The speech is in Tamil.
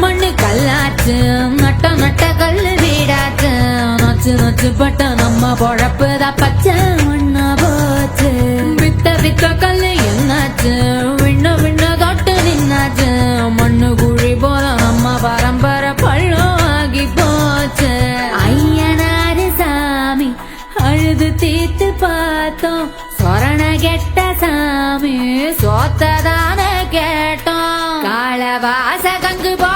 மண்ணு கல்லாச்சு நட்ட நட்ட கல்லு வீடாச்சு. நச்சு நச்சு பட்ட நம்ம பொழப்புதான் அழுது தீத்து பார்த்தோம். சொரண கெட்ட சாமி சோத்ததான கேட்டோம். காலவாச கங்கு பா